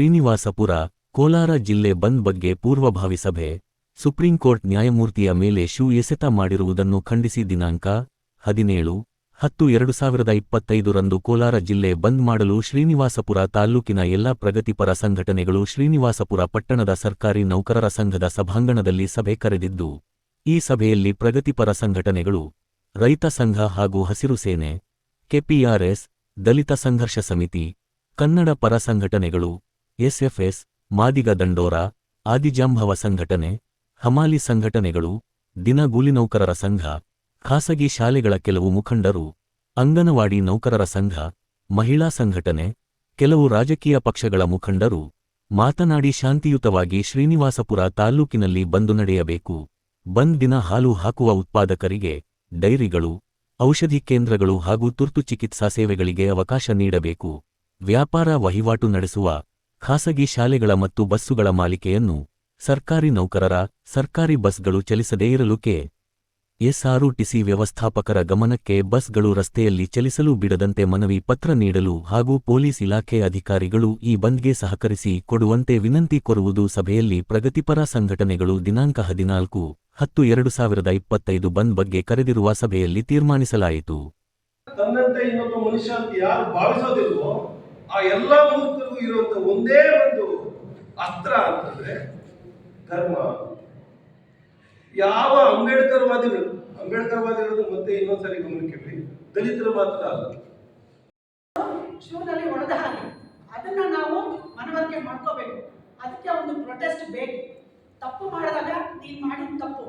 ಶ್ರೀನಿವಾಸಪುರ, ಕೋಲಾರ ಜಿಲ್ಲೆ ಬಂದ್ ಬಗ್ಗೆ ಪೂರ್ವಭಾವಿ ಸಭೆ ಸುಪ್ರೀಂಕೋರ್ಟ್ ನ್ಯಾಯಮೂರ್ತಿಯ ಮೇಲೆ ಶೂ ಎಸೆತ ಮಾಡಿರುವುದನ್ನು ಖಂಡಿಸಿ ದಿನಾಂಕ ಹದಿನೇಳು, ಹತ್ತು ಎರಡು ಸಾವಿರದ ಇಪ್ಪತ್ತೈದರಂದು ಕೋಲಾರ ಜಿಲ್ಲೆ ಬಂದ್ ಮಾಡಲು ಶ್ರೀನಿವಾಸಪುರ ತಾಲ್ಲೂಕಿನ ಎಲ್ಲಾ ಪ್ರಗತಿಪರ ಸಂಘಟನೆಗಳು ಶ್ರೀನಿವಾಸಪುರ ಪಟ್ಟಣದ ಸರ್ಕಾರಿ ನೌಕರರ ಸಂಘದ ಸಭಾಂಗಣದಲ್ಲಿ ಸಭೆ ಕರೆದಿದ್ದು, ಈ ಸಭೆಯಲ್ಲಿ ಪ್ರಗತಿಪರ ಸಂಘಟನೆಗಳು, ರೈತ ಸಂಘ ಹಾಗೂ ಹಸಿರು ಸೇನೆ, ಕೆಪಿಆರ್ಎಸ್, ದಲಿತ ಸಂಘರ್ಷ ಸಮಿತಿ, ಕನ್ನಡ ಪರ ಸಂಘಟನೆಗಳು ಎಸ್ಎಫ್ಎಸ್ ಮಾದಿಗ ದಂಡೋರ, ಆದಿಜಾಂಭವ ಸಂಘಟನೆ, ಹಮಾಲಿ ಸಂಘಟನೆಗಳು ದಿನಗೂಲಿ ನೌಕರರ ಸಂಘ, ಖಾಸಗಿ ಶಾಲೆಗಳ ಕೆಲವು ಮುಖಂಡರು, ಅಂಗನವಾಡಿ ನೌಕರರ ಸಂಘ, ಮಹಿಳಾ ಸಂಘಟನೆ, ಕೆಲವು ರಾಜಕೀಯ ಪಕ್ಷಗಳ ಮುಖಂಡರು, ಮಾತನಾಡಿ ಶಾಂತಿಯುತವಾಗಿ ಶ್ರೀನಿವಾಸಪುರ ತಾಲ್ಲೂಕಿನಲ್ಲಿ ಬಂದು ನಡೆಯಬೇಕು. ಬಂದ್ ದಿನ ಹಾಲು ಹಾಕುವ ಉತ್ಪಾದಕರಿಗೆ, ಡೈರಿಗಳು, ಔಷಧಿ ಕೇಂದ್ರಗಳು ಹಾಗೂ ತುರ್ತು ಚಿಕಿತ್ಸಾ ಸೇವೆಗಳಿಗೆ ಅವಕಾಶ ನೀಡಬೇಕು. ವ್ಯಾಪಾರ ವಹಿವಾಟು ನಡೆಸುವ ಖಾಸಗಿ ಶಾಲೆಗಳ ಮತ್ತು ಬಸ್ಸುಗಳ ಮಾಲಿಕೆಯನ್ನು ಸರ್ಕಾರಿ ನೌಕರರ ಸರ್ಕಾರಿ ಬಸ್ಗಳು ಚಲಿಸದೇ ಇರಲು ಕೆ ಎಸ್ಆರ್ಟಿಸಿ ವ್ಯವಸ್ಥಾಪಕರ ಗಮನಕ್ಕೆ ಬಸ್ಗಳು ರಸ್ತೆಯಲ್ಲಿ ಚಲಿಸಲು ಬಿಡದಂತೆ ಮನವಿ ಪತ್ರ ನೀಡಲು ಹಾಗೂ ಪೊಲೀಸ್ ಇಲಾಖೆ ಅಧಿಕಾರಿಗಳು ಈ ಬಂದ್ಗೆ ಸಹಕರಿಸಿ ಕೊಡುವಂತೆ ವಿನಂತಿ ಕೊರುವುದು ಸಭೆಯಲ್ಲಿ ಪ್ರಗತಿಪರ ಸಂಘಟನೆಗಳು ದಿನಾಂಕ ಹದಿನಾಲ್ಕು ಹತ್ತು ಎರಡು ಸಾವಿರದ ಇಪ್ಪತ್ತೈದು ಬಂದ್ ಬಗ್ಗೆ ಕರೆದಿರುವ ಸಭೆಯಲ್ಲಿ ತೀರ್ಮಾನಿಸಲಾಯಿತು. ಆ ಎಲ್ಲ ಮೂರ್ಖರಿಗೂ ಇರುವಂತ ಒಂದೇ ಒಂದು ಅಸ್ತ್ರ ಅಂತಂದ್ರೆ ಧರ್ಮ. ಯಾವ ಅಂಬೇಡ್ಕರ್ ವಾದಿಗಳು ಅಂಬೇಡ್ಕರ್ ವಾದಿಗಳು ಮತ್ತೆ ಇನ್ನೊಂದ್ಸರಿ ಗಮನಕ್ಕೆ ಬಿಡಿ ದಲಿತರು ಮಾತ್ರ ಅಲ್ಲ. ಶೂನಲ್ಲಿ ಒಣದ ಹಾಗೆ. ಅದನ್ನ ನಾವು ಮನವರಿಕೆ ಮಾಡ್ಕೋಬೇಕು. ಅದಕ್ಕೆ ಒಂದು ಪ್ರೊಟೆಸ್ಟ್ ಬೇಕು. ತಪ್ಪು ಮಾಡಿದಾಗ ನೀನ್ ಮಾಡಿದ ತಪ್ಪು.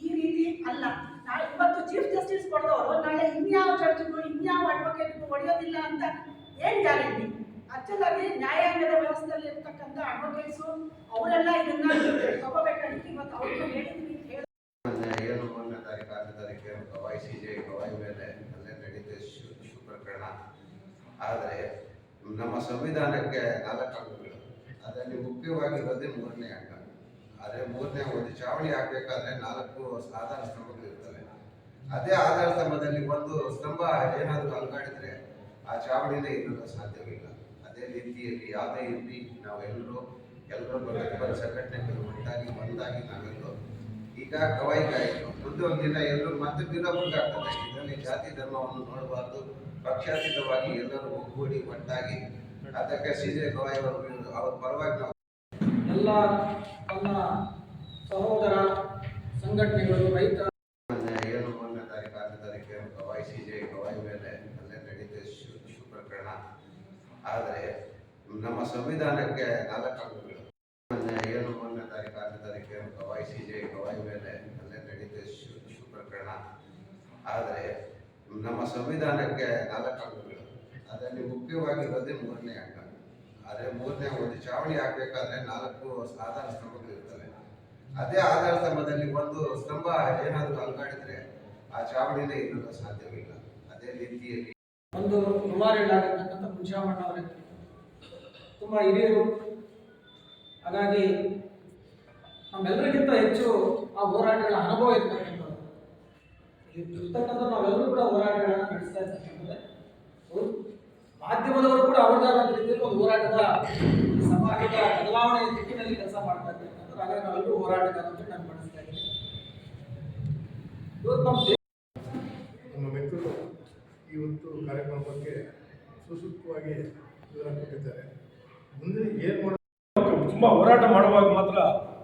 ಈ ರೀತಿ ಅಲ್ಲ. ನಾಳೆ ಇವತ್ತು ಚೀಫ್ ಜಸ್ಟಿಸ್ ಕೊಡದವರು, ನಾಳೆ ಇನ್ಯಾವ ಜಡ್ಜ್ಗೂ ಇನ್ಯಾವ ಅಡ್ವೊಕೇಟ್ಗೂ ಹೊಡೆಯೋದಿಲ್ಲ ಅಂತ ಏನ್ ಗ್ಯಾರಂಟಿ ಅಚ್ಚಲಾಗಿ ನ್ಯಾಯಾಂಗದ ವ್ಯವಸ್ಥೆಯಲ್ಲಿ ಇರ್ತಕ್ಕಂಥ ಅಡ್ವೊಕೇಟ್ಸ್ ಅವರೆಲ್ಲ ಇದನ್ನ ತಗೋಬೇಕಾಗಿತ್ತು ಇವತ್ತು ಅವ್ರಿಗೂ ಹೇಳಿದ್ವಿ ಏನು ಪ್ರಕರಣ ಆದರೆ ನಮ್ಮ ಸಂವಿಧಾನಕ್ಕೆ ನಾಲ್ಕು ಅಂಗಗಳು ಅದರಲ್ಲಿ ಮುಖ್ಯವಾಗಿರೋದೇ ಮೂರನೇ ಅಂಗ ಆದರೆ ಮೂರನೇ ಒಂದು ಚಾವಣಿ ಹಾಕಬೇಕಾದ್ರೆ ನಾಲ್ಕು ಆಧಾರ ಸ್ತಂಭಗಳು ಇರ್ತವೆ. ಅದೇ ಆಧಾರ ಸ್ತಂಭದಲ್ಲಿ ಒಂದು ಸ್ತಂಭ ಏನಾದರೂ ಅಲ್ಗಾಡಿದ್ರೆ ಆ ಚಾವಣಿನೇ ಇರಲು ಸಾಧ್ಯವಿಲ್ಲ. ರೀತಿಯಲ್ಲಿ ಯಾವುದೇ ಇರಲಿ ನಾವೆಲ್ಲರೂ ಎಲ್ಲರೂ ಸಂಘಟನೆಗಳು ಒಟ್ಟಾಗಿ ಒಂದಾಗಿ ನಾವೆಲ್ಲರೂ ಈಗ ಕವಾಯಿಗಾಯಿತು ಮುಂದೆ ಒಂದು ದಿನ ಎಲ್ಲರೂ ಮತ್ತೆ ದಿನ ಆಗ್ತದೆ. ಇದರಲ್ಲಿ ಜಾತಿ ಧರ್ಮವನ್ನು ನೋಡಬಾರ್ದು. ಪಕ್ಷಾತೀತವಾಗಿ ಎಲ್ಲರೂ ಒಗ್ಗೂಡಿ ಒಟ್ಟಾಗಿ ಅದಕ್ಕೆ ಸಿ ಜೆ ಗವಾಯಿ ಅವರು ಅವ್ರ ಪರವಾಗಿ ನಾವು ಎಲ್ಲ ತನ್ನ ಸಹೋದರ ಸಂಘಟನೆಗಳು ರೈತ ಏನು ಒಂದನೇ ತಾರೀಕು ಆರನೇ ತಾರೀಕು ಗವಾಯಿ ಸಿ ಜೆ ಗವಾಯಿ ಮೇಲೆ ಅಲ್ಲೇ ನಡೀತದೆ ಶು ಶು ಪ್ರಕರಣ ಆದರೆ ನಮ್ಮ ಸಂವಿಧಾನಕ್ಕೆ ನಾಲ್ಕು ಏನು ಮೊನ್ನೆ ತಾರೀಕು, ಆರನೇ ತಾರೀಕು ಗವಾಯಿ ಸಿ ಜೆ ಗವಾಯಿ ಮೇಲೆ ಅಲ್ಲೇ ಶು ಶು ಪ್ರಕರಣ ಆದರೆ ನಮ್ಮ ಸಂವಿಧಾನಕ್ಕೆ ನಾಲ್ಕು ಅಂಗಗಳು ಅದರಲ್ಲಿ ಮುಖ್ಯವಾಗಿರೋದೇ ಮೂರನೇ ಅಂಗ ಆದರೆ ಮೂರನೇ ಒಂದು ಚಾವಣಿ ಹಾಕಬೇಕಾದ್ರೆ ನಾಲ್ಕು ಆಧಾರ ಸ್ತಂಭಗಳು ಇರ್ತವೆ. ಅದೇ ಆಧಾರ ಸ್ತಂಭದಲ್ಲಿ ಒಂದು ಸ್ತಂಭ ಏನಾದರೂ ಅಲ್ಗಾಡಿದ್ರೆ ಆ ಚಾವಣಿನೇ ಇರಲು ಸಾಧ್ಯವಿಲ್ಲ. ಅದೇ ರೀತಿಯಲ್ಲಿ ಒಂದು ರುಮಾರಿಗಳಾಗಿರ್ತಕ್ಕಂಥ ಮುನ್ಶಾಮಣ್ಣ ಅವರೇ ತುಂಬ ಹಿರಿಯರು. ಹಾಗಾಗಿ ನಮ್ಮೆಲ್ಲರಿಗಿಂತ ಹೆಚ್ಚು ಆ ಹೋರಾಟಗಳ ಅನುಭವ ಇರ್ತಕ್ಕಂಥದ್ದು ಇರ್ತಕ್ಕಂಥ ನಾವೆಲ್ಲರೂ ಕೂಡ ಹೋರಾಟಗಳನ್ನು ನಡೆಸ್ತಾ ಇರ್ತಕ್ಕಂಥದ್ದೇ ಮಾಧ್ಯಮದವರು ಕೂಡ ಅವರದಾದ ರೀತಿಯಲ್ಲಿ ಒಂದು ಹೋರಾಟದ ಸಮಾಜದ ಬದಲಾವಣೆಯ ದಿಕ್ಕಿನಲ್ಲಿ ಕೆಲಸ ಮಾಡ್ತಾ ಇರ್ತಕ್ಕಂಥದ್ದು ಹಾಗಾಗಿ ನಾವೆಲ್ಲರೂ ಹೋರಾಟಗಾರ ಅಂತ ನಾನು ಮಾಡಿಸ್ತಾ ಇದ್ದೀನಿ. ಇವತ್ತು ನಮ್ಮ ಕಾರ್ಯಕ್ರಮ ಬಗ್ಗೆ ಸುಸೂಕ್ತವಾಗಿ ವಿವರ ಕೊಟ್ಟಿದ್ದಾರೆ. ಮುಂದೆ ಏನು ಮಾಡ ತುಂಬಾ ಹೋರಾಟ ಮಾಡುವಾಗ ಮಾತ್ರ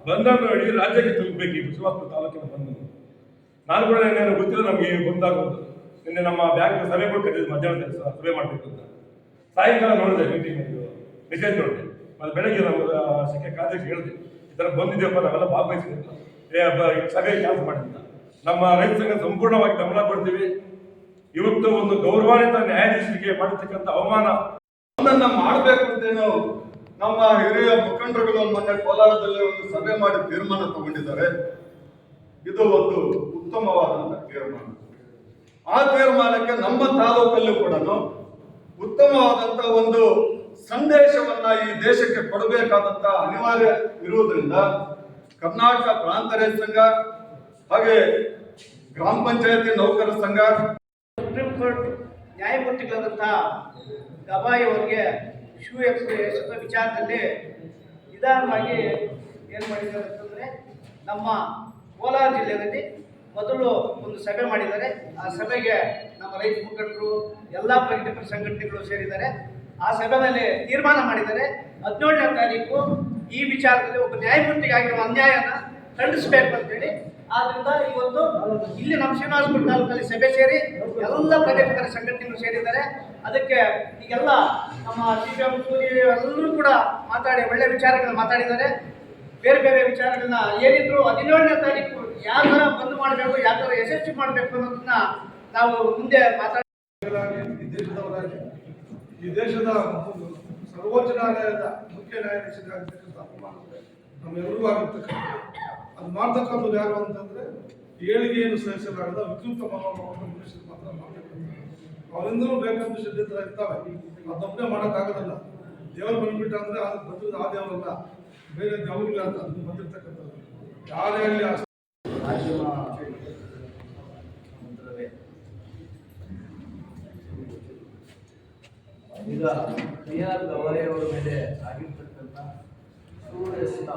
ಬಂದನ್ನು ಇಡೀ ರಾಜ್ಯಕ್ಕೆ ತಲುಪಬೇಕು ಈ ತಾಲೂಕಿನ ಬಂದನ್ನು ನಾನು ಕೂಡ ಏನೇನು ಗೊತ್ತಿಲ್ಲ, ನಮಗೆ ಗೊತ್ತಾಗೋದು. ನಿನ್ನೆ ನಮ್ಮ ಬ್ಯಾಂಕ್ ಸಭೆ ಕೂಡ ಮಧ್ಯಾಹ್ನ ದಿವಸ ಸಭೆ ಮಾಡಬೇಕು ಅಂತ. ಸಾಯಂಕಾಲ ನೋಡಿದೆ ಮೀಟಿಂಗ್ ಮೆಸೇಜ್ ನೋಡಿದೆ. ಮತ್ತೆ ಬೆಳಗ್ಗೆ ನಮ್ಮ ಸಿಕ್ಕ ಕಾರ್ಯದರ್ಶಿ ಹೇಳಿದೆ, ಈ ಥರ ಬಂದಿದ್ದೇವಪ್ಪ ನಾವೆಲ್ಲ ಭಾಗವಹಿಸಿದ್ದೆ ಸಭೆ ಕ್ಯಾನ್ಸಲ್ ಮಾಡಿದ್ದ ನಮ್ಮ ರೈತ ಸಂಘ ಸಂಪೂರ್ಣವಾಗಿ ಗಮನ ಕೊಡ್ತೀವಿ. ಇವತ್ತು ಒಂದು ಗೌರವಾನ್ವಿತ ನ್ಯಾಯಾಧೀಶರಿಗೆ ಮಾಡಿರ್ತಕ್ಕಂಥ ಅವಮಾನ. ಅದನ್ನ ಮಾಡಬೇಕು ಅಂತೇನು ನಮ್ಮ ಹಿರಿಯ ಮುಖಂಡರುಗಳು ಮೊನ್ನೆ ಕೋಲಾರದಲ್ಲಿ ಒಂದು ಸಭೆ ಮಾಡಿ ತೀರ್ಮಾನ ತಗೊಂಡಿದ್ದಾರೆ. ಇದು ಒಂದು ಉತ್ತಮವಾದಂತಹ ತೀರ್ಮಾನ. ಆ ತೀರ್ಮಾನಕ್ಕೆ ನಮ್ಮ ತಾಲೂಕಲ್ಲೂ ಕೂಡ ಉತ್ತಮವಾದಂತ ಒಂದು ಸಂದೇಶವನ್ನ ಈ ದೇಶಕ್ಕೆ ಕೊಡಬೇಕಾದಂತ ಅನಿವಾರ್ಯ ಇರುವುದರಿಂದ ಕರ್ನಾಟಕ ಪ್ರಾಂತ ರೈತ ಸಂಘ, ಹಾಗೆ ಗ್ರಾಮ ಪಂಚಾಯತಿ ನೌಕರ ಸಂಘ ಕೋರ್ಟ್ ನ್ಯಾಯಮೂರ್ತಿಗಳಾದಂತಹ ಗವಾಯಿ ಅವರಿಗೆ ಶೂ ಎಕ್ಸ್ಪ್ರೆಸ್ ವಿಚಾರದಲ್ಲಿ ನಿಧಾನವಾಗಿ ಏನು ಮಾಡಿದ್ದಾರೆ ಅಂತಂದರೆ ನಮ್ಮ ಕೋಲಾರ ಜಿಲ್ಲೆಯಲ್ಲಿ ಮೊದಲು ಒಂದು ಸಭೆ ಮಾಡಿದ್ದಾರೆ. ಆ ಸಭೆಗೆ ನಮ್ಮ ರೈತ ಮುಖಂಡರು, ಎಲ್ಲ ಪ್ರಗತಿಪರ ಸಂಘಟನೆಗಳು ಸೇರಿದ್ದಾರೆ. ಆ ಸಭೆಯಲ್ಲಿ ತೀರ್ಮಾನ ಮಾಡಿದ್ದಾರೆ. ಹದಿನೇಳನೇ ತಾರೀಕು ಈ ವಿಚಾರದಲ್ಲಿ ಒಬ್ಬ ನ್ಯಾಯಮೂರ್ತಿಗಾಗಿರುವ ಅನ್ಯಾಯನ ಖಂಡಿಸಬೇಕು ಅಂತೇಳಿ ಆದ್ರಿಂದ ಇವತ್ತು ಇಲ್ಲಿ ನಮ್ಮ ಶ್ರೀನಿವಾಸಪುರ ತಾಲೂಕಲ್ಲಿ ಸಭೆ ಸೇರಿ ಎಲ್ಲ ಪ್ರಗತಿಪರ ಸಂಘಟನೆಗಳು ಸೇರಿದ್ದಾರೆ. ಅದಕ್ಕೆ ಈಗೆಲ್ಲ ನಮ್ಮ ಸಿ ಎಂ ಎಲ್ಲರೂ ಕೂಡ ಮಾತಾಡಿ, ಒಳ್ಳೆ ವಿಚಾರಗಳನ್ನ ಮಾತಾಡಿದ್ದಾರೆ. ಬೇರೆ ಬೇರೆ ವಿಚಾರಗಳನ್ನ ಏನಿದ್ರು ಹದಿನೇಳನೇ ತಾರೀಕು ಯಾವ ಥರ ಬಂದ್ ಮಾಡಬೇಕು, ಯಾವ ಥರ ಯಶಸ್ವಿ ಮಾಡಬೇಕು ಅನ್ನೋದನ್ನ ನಾವು ಮುಂದೆ ಮಾತಾಡ ಈ ದೇಶದ ಸರ್ವೋಚ್ಚ ನ್ಯಾಯಾಲಯದ ಮುಖ್ಯ ನ್ಯಾಯಾಧೀಶರಾಗಿರ್ತಕ್ಕಂಥ ನಮ್ಮೆಲ್ಲರೂ ಆಗಿರ್ತಕ್ಕಂಥ ಅದು ಮಾಡ್ತಕ್ಕಂಥದ್ದು ಯಾರು ಅಂತಂದ್ರೆ ಏಳಿಗೆಯನ್ನು ಸಹಿಸಲಾಗದ ವಿಕೃತ ಮನೋಭಾವವನ್ನು ಮಾತ್ರ ಮಾಡ್ತಕ್ಕಂಥ ಅವರಿಂದಲೂ ಬೇಕಂತ ಷಡ್ಯಂತ್ರ ಇರ್ತಾವೆ. ಅದೊಬ್ಬನೇ ಮಾಡೋಕ್ಕಾಗೋದಲ್ಲ. ದೇವರು ಬಂದ್ಬಿಟ್ಟ ಅಂದ್ರೆ ಅದು ಬಂದಿರೋದು ಆ ದೇವರಲ್ಲ. ಬೇರೆ ದೇವರಿಲ್ಲ ಅಂತ ಅದನ್ನು ಬಂದಿರ್ತಕ್ಕಂಥದ್ದು. ಯಾರೇ ಆಗಲಿ ಈಗ ಟಿ ಆರ್ ಗವಾಯಿ ಅವರ ಮೇಲೆ ಆಗಿರ್ತಕ್ಕಂಥ ಸೂರ್ಯಸ್ತ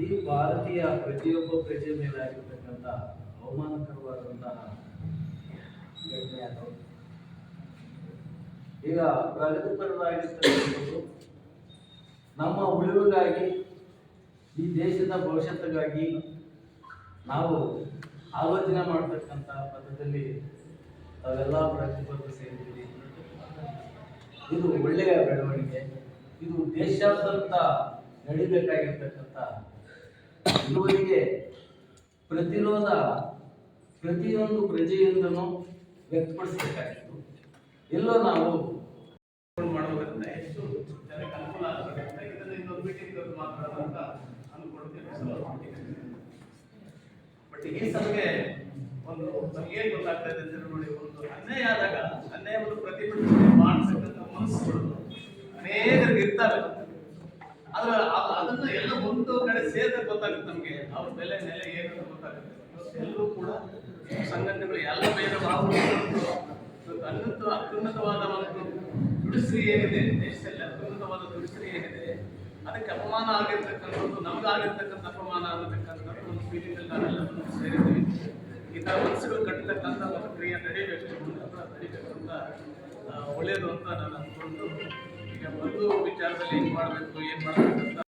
ಇಡೀ ಭಾರತೀಯ ಪ್ರತಿಯೊಬ್ಬ ಪ್ರಜೆ ಮೇಲೆ ಆಗಿರ್ತಕ್ಕಂಥ ಅವಮಾನಕರವಾದಂತಹ ಈಗ ಪ್ರಗತಿಪರವಾಗಿರ್ತಕ್ಕಂಥದ್ದು ನಮ್ಮ ಉಳಿವಿಗಾಗಿ, ಈ ದೇಶದ ಭವಿಷ್ಯತ್ತಿಗಾಗಿ ನಾವು ಆಲೋಚನೆ ಮಾಡ್ತಕ್ಕಂಥ ಪದದಲ್ಲಿ ತಾವೆಲ್ಲ ಪ್ರಗತಿಪರರು ಸೇರಿದ್ದೀರಿ. ಇದು ಒಳ್ಳೆಯ ಬೆಳವಣಿಗೆ. ಇದು ದೇಶಾದ್ಯಂತ ನಡಿಬೇಕಾಗಿರ್ತಕ್ಕಂಥ ಇಳುವರಿಗೆ ಪ್ರತಿರೋಧ, ಪ್ರತಿಯೊಂದು ಪ್ರಜೆಯಿಂದನೂ ವ್ಯಕ್ತಪಡಿಸಬೇಕಾಗಿತ್ತು. ಎಲ್ಲೋ ನಾವು ಮಾಡೋದ್ರಿಂದ ಹೆಚ್ಚು ಜನಕ್ಕೆ ಅನುಕೂಲ ಆಗಬೇಕಂತ ಇನ್ನೊಂದು ಮೀಟಿಂಗ್ ಅಂತ ಅಂದ್ಕೊಳ್ತೀನಿ ಬಟ್ ಈ ಸಭೆಗೆ ಒಂದು ನಮ್ಗೆ ಏನ್ ಗೊತ್ತಾಗ್ತಾ ಇದೆ ಅಂತ ನೋಡಿ, ಒಂದು ಅನ್ಯಾಯ ಆದಾಗ ಅನ್ಯಾಯವನ್ನು ಪ್ರತಿಭಟನೆ ಮಾಡ್ತಕ್ಕಂಥ ಮನಸ್ಸುಗಳು ಅನೇಕರಿಗೆ ಇರ್ತವೆ ಆದ್ರೆ ಅದನ್ನ ಎಲ್ಲ ಒಂದು ಕಡೆ ಸೇರಿದ್ರೆ ಗೊತ್ತಾಗುತ್ತೆ ನಮ್ಗೆ. ಅವ್ರ ಬೆಲೆ, ನೆಲೆ ಏನು ಗೊತ್ತಾಗುತ್ತೆ. ಎಲ್ಲರೂ ಕೂಡ ಸಂಘಟನೆಗಳು ಎಲ್ಲ ಬೇರೆ ಅನ್ನಂತ ಅತ್ಯುನ್ನತವಾದ ಒಂದು ದುಡಿಸ್ರಿ ಏನಿದೆ, ದೇಶದಲ್ಲಿ ಅತ್ಯುನ್ನತವಾದ ದುಡಿಸ್ರಿ ಏನಿದೆ, ಅದಕ್ಕೆ ಅಪಮಾನ ಆಗಿರ್ತಕ್ಕಂಥದ್ದು ನಮ್ಗಾಗಿರ್ತಕ್ಕಂಥ ಅಪಮಾನ ಅನ್ನತಕ್ಕಂಥದ್ದು ಒಂದು ಫೀಲಿಂಗ್ ನಾವೆಲ್ಲ ಸೇರಿದ್ದೀವಿ. ಈ ಥರ ಮನಸ್ಸುಗಳು ಕಟ್ಟತಕ್ಕಂಥ ಒಂದು ಕ್ರಿಯೆ ನಡೀಬೇಕು ನಡೀಬೇಕು ಅಂತ ಒಳ್ಳೆಯದು ಅಂತ ನಾನು ಅಂದ್ಕೊಂಡು ಈಗ ಒಂದು ವಿಚಾರದಲ್ಲಿ ಏನು ಮಾಡಬೇಕು ಏನು ಮಾಡಬೇಕು ಅಂತ